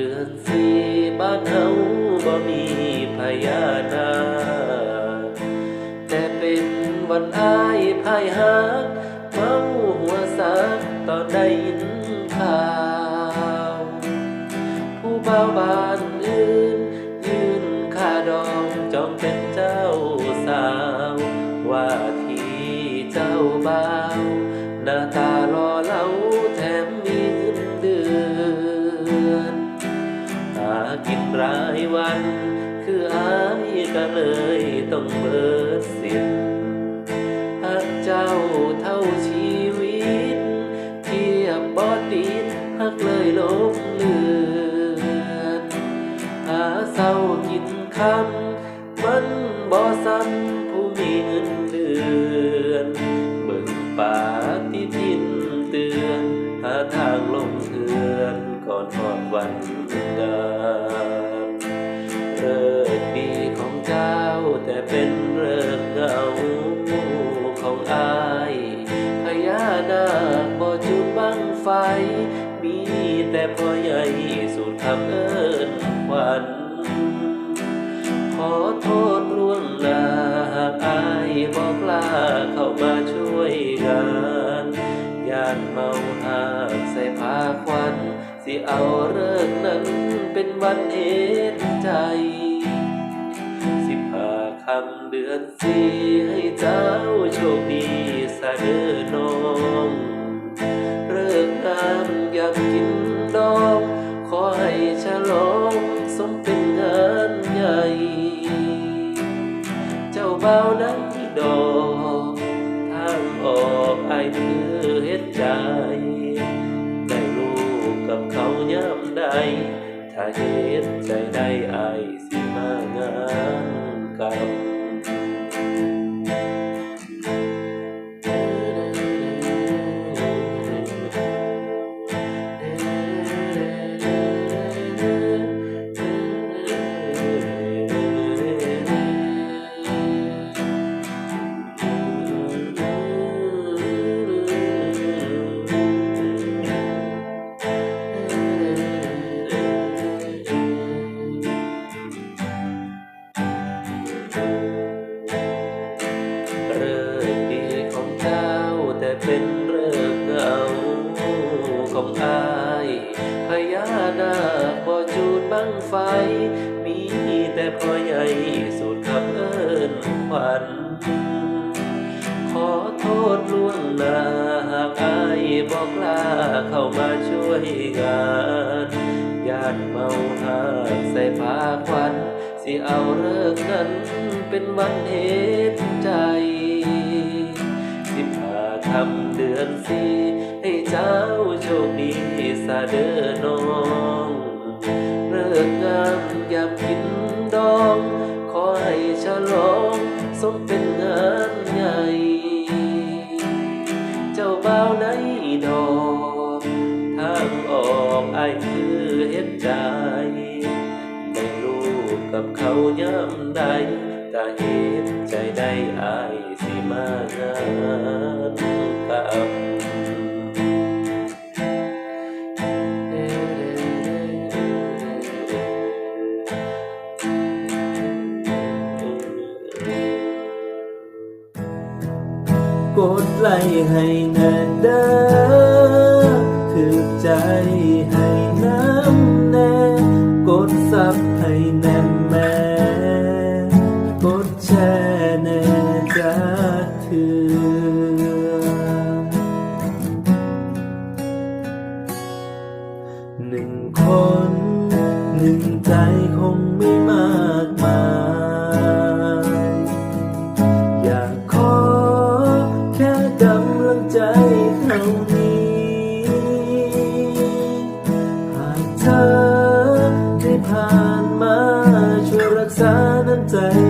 ดือนสี่บ้านเฮาบ่มีพญานาคแต่เป็นวันอายพายหักเมาหัวสักตอนได้ยินข่าว ผู้บ่าวบ้านอื่น รายวัน คืออายก็เลยต้องเบิดสิทธิ์หักเจ้าเท่าชีวิต เทียบบ่ติดหักเลยลบเลือนหาเศร้ากินคำมันบ่ซ้ำผู้มีเงินเดือน เบิ่งป่าที่ ขอโทษล่วงหน้าหากอายบอกลาเข้ามาช่วยงานยานเมาหากใส่ผ้าควันสิเอาเลิกนั้นเป็นวันเหตุใจ สิบห้าคำเดือนสี่ให้เจ้าโชคดีสะเด้อาเบาวนั้นดอกทางออกไอายคือเฮ็ดใจได้ลูกกับเขาย้ำใดถ้าเฮ็ดใจได้ไอสิมางานกับ ของอายพญานาคบ่จูดบังไฟ มีแต่พ่อใหญ่สูดคำเอิ้นขวัญขอโทษล่วงหน้าหากอายบอกลาเข้ามาช่วยงานญาติเมาหากใส่ผ้าควันสิเอาเลิกนั้นเป็นวันเหตุใจสิบห้าคำเดือนสี่ เด้อน้องเลิกงามยามกินดอง ขอให้ฉลองสมเป็นงานใหญ่ เจ้าบ่าวในดอกทางออกไอคือเห็นใจได้ลูกกับเขาย้ำใดก็เหตุใจได้อายสิมางานกับ กดไลค์ให้แน่เด้อถือใจให้น้ำแน่กดซับให้แน่แม่กดแชร์แน่จะถือหนึ่งคน หนึ่งใจคงไม่ น้